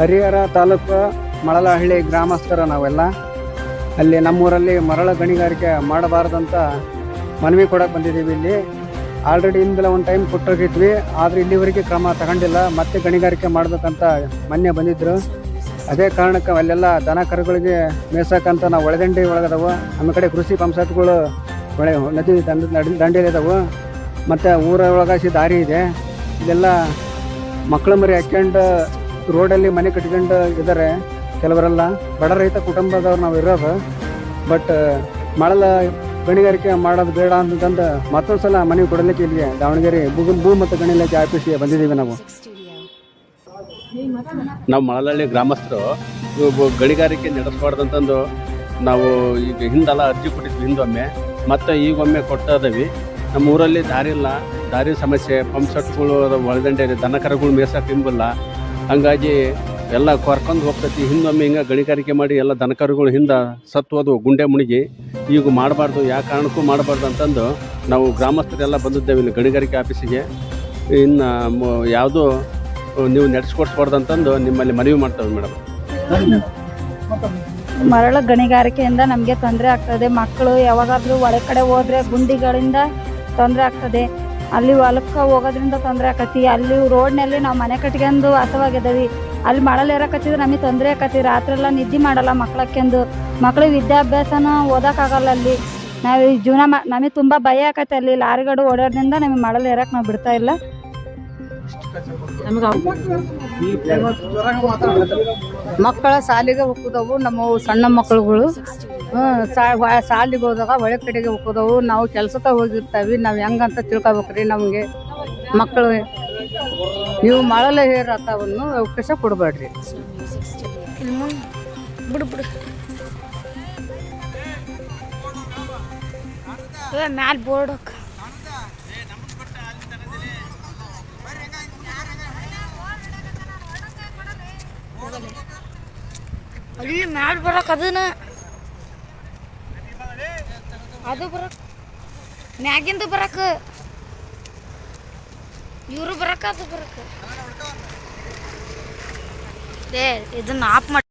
ಹರಿಹರ ತಾಲೂಕು ಮಳಲಹಳ್ಳಿ ಗ್ರಾಮಸ್ಥರ ನಾವೆಲ್ಲ. ಅಲ್ಲಿ ನಮ್ಮೂರಲ್ಲಿ ಮರಳ ಗಣಿಗಾರಿಕೆ ಮಾಡಬಾರ್ದಂತ ಮನವಿ ಕೊಡೋಕೆ ಬಂದಿದ್ದೀವಿ ಇಲ್ಲಿ. ಆಲ್ರೆಡಿ ಇಂದಲ ಒಂದು ಟೈಮ್ ಕೊಟ್ಟೋಗಿದ್ವಿ ಆದರೆ ಇಲ್ಲಿವರೆಗೆ ಕ್ರಮ ತಗೊಂಡಿಲ್ಲ. ಮತ್ತೆ ಗಣಿಗಾರಿಕೆ ಮಾಡಬೇಕಂತ ಮೊನ್ನೆ ಬಂದಿದ್ರು. ಅದೇ ಕಾರಣಕ್ಕೆ ಅಲ್ಲೆಲ್ಲ ದನ ಕರುಗಳಿಗೆ ಮೇಸಕ್ಕಂತ ನಾವು ಒಳದಂಡಿ ಒಳಗದವು. ನಮ್ಮ ಕಡೆ ಕೃಷಿ ಪಂಪ್ಸೆಟ್ಗಳು ಒಳೆ ನದಿ ದಂಡ ದಂಡೇಲಿದವು ಮತ್ತು ಊರ ಒಳಗಾಸಿ ದಾರಿ ಇದೆ. ಇಲ್ಲೆಲ್ಲ ಮಕ್ಕಳ ಮರಿ ಹಾಕ್ಕೊಂಡು ರೋಡಲ್ಲಿ ಮನೆ ಕಟ್ಕೊಂಡು ಇದ್ದಾರೆ ಕೆಲವರೆಲ್ಲ ಬಡ ರೈತ ಕುಟುಂಬದವ್ರು ನಾವು ಇರೋದು. ಬಟ್ ಮಳಲ ಗಣಿಗಾರಿಕೆ ಮಾಡೋದು ಬೇಡ ಅಂತಂದು ಮತ್ತೊಂದು ಸಲ ಮನೆಗೆ ಕೊಡಲಿಕ್ಕೆ ಇಲ್ಲಿಗೆ ದಾವಣಗೆರೆ ಭೂಗುಲ್ ಭೂ ಮತ್ತು ಗಣಿ ಇಲಾಖೆ ಆಫೀಸಿಗೆ ಬಂದಿದ್ದೀವಿ ನಾವು. ನಾವು ಮಳಲಹಳ್ಳಿ ಗ್ರಾಮಸ್ಥರು ಗಣಿಗಾರಿಕೆ ನಡೆಸಬಾರ್ದಂತಂದು ನಾವು ಈಗ ಹಿಂದೆಲ್ಲ ಅರ್ಜಿ ಕೊಟ್ಟಿದ್ವಿ ಹಿಂದೊಮ್ಮೆ. ಮತ್ತು ಈಗೊಮ್ಮೆ ಕೊಡ್ತಾ ಇದ್ದೀವಿ. ನಮ್ಮ ಊರಲ್ಲಿ ದಾರಿ ಇಲ್ಲ ದಾರಿ ಸಮಸ್ಯೆ ಪಂಪ್ ಸೆಟ್ಗಳು ಒಳದಂಡೆ ದನ ಕರುಗಳು ಮೇಸಕ್ಕೆ ಹಿಂಬಲ್ಲ. ಹಂಗಾಗಿ ಎಲ್ಲ ಕೊರ್ಕೊಂಡು ಹೋಗ್ತೈತಿ. ಹಿಂದೊಮ್ಮೆ ಹಿಂಗೆ ಗಣಿಗಾರಿಕೆ ಮಾಡಿ ಎಲ್ಲ ದನಕರುಗಳು ಹಿಂದೆ ಸತ್ತು ಹೋದವು, ಗುಂಡೆ ಮುಣಿಗಿ. ಈಗ ಮಾಡಬಾರ್ದು ಯಾವ ಕಾರಣಕ್ಕೂ ಮಾಡಬಾರ್ದು ಅಂತಂದು ನಾವು ಗ್ರಾಮಸ್ಥರೆಲ್ಲ ಬಂದಿದ್ದೇವೆ ಇಲ್ಲಿ ಗಣಿಗಾರಿಕೆ ಆಫೀಸಿಗೆ. ಇನ್ನು ಯಾವುದೂ ನೀವು ನಡೆಸ್ಕೊಡ್ಸ್ಬಾರ್ದು ಅಂತಂದು ನಿಮ್ಮಲ್ಲಿ ಮನವಿ ಮಾಡ್ತೇವೆ ಮೇಡಮ್ ಮರಳು ಗಣಿಗಾರಿಕೆಯಿಂದ ನಮಗೆ ತೊಂದರೆ ಆಗ್ತದೆ. ಮಕ್ಕಳು ಯಾವಾಗಾದರೂ ಒಳಗಡೆ ಹೋದ್ರೆ ಗುಂಡಿಗಳಿಂದ ತೊಂದರೆ ಆಗ್ತದೆ. ಅಲ್ಲಿ ಹೊಲಕ್ಕೆ ಹೋಗೋದ್ರಿಂದ ತೊಂದರೆ ಆಕತಿ. ಅಲ್ಲಿ ರೋಡ್ನಲ್ಲಿ ನಾವು ಮನೆ ಕಟ್ಕೊಂಡು ವಾಸವಾಗಿದ್ದೀವಿ ಅಲ್ಲಿ ಮಳಲ್ ಇರಕತ್ತಿದ್ರೆ ನಮಗೆ ತೊಂದರೆ ಆಕತಿ. ರಾತ್ರಿ ಎಲ್ಲ ನಿದ್ದೆ ಮಾಡಲ್ಲ ಮಕ್ಳಕ್ಕೆಂದು. ಮಕ್ಳಿಗೆ ವಿದ್ಯಾಭ್ಯಾಸನ ಓದೋಕ್ಕಾಗಲ್ಲ ಅಲ್ಲಿ. ನಾವು ಜೀವನ ಮಾ, ನಮಗೆ ತುಂಬ ಭಯ ಆಕತಿ ಅಲ್ಲಿ. ಲಾರಿಗಳು ಓಡೋದ್ರಿಂದ ನಮಗೆ ಮಳೆ ಇರೋಕೆ ನಾವು ಬಿಡ್ತಾ ಇಲ್ಲ. ಮಕ್ಕಳ ಶಾಲೆಗೆ ಹೋಗ್ತಾವು ನಮ್ಮ ಸಣ್ಣ ಮಕ್ಕಳುಗಳು ಶಾಲೆಗೆ ಹೋದಾಗ ಒಳ್ಳೆ ಕಡೆಗೆ ಹೋಗೋದವು. ನಾವು ಕೆಲ್ಸಕ್ಕೆ ಹೋಗಿರ್ತೇವೆ. ನಾವು ಹೆಂಗಂತ ತಿಳ್ಕೊಬೇಕ್ರಿ ನಮಗೆ. ಮಕ್ಕಳು ನೀವು ಮಳಲ ಹೇರತವನ್ನು ಅವಕಾಶ ಕೊಡಬೇಡ್ರಿ. ಬಿಡು ಬಿಡು. ಮ್ಯಾಲ ಬೋರ್ಡ್ ಅಲ್ಲಿ ಮ್ಯಾಲ ಬರಕ್ ಅದನ್ನ. ಅದು ಬರಕ್. ಮ್ಯಾಗಿಂದು ಬರಕ್. ಇವರು ಬರಕ್ ಅದು ಬರಕ್. ಏ ಇದನ್ನ ಆಫ್ ಮಾಡಿ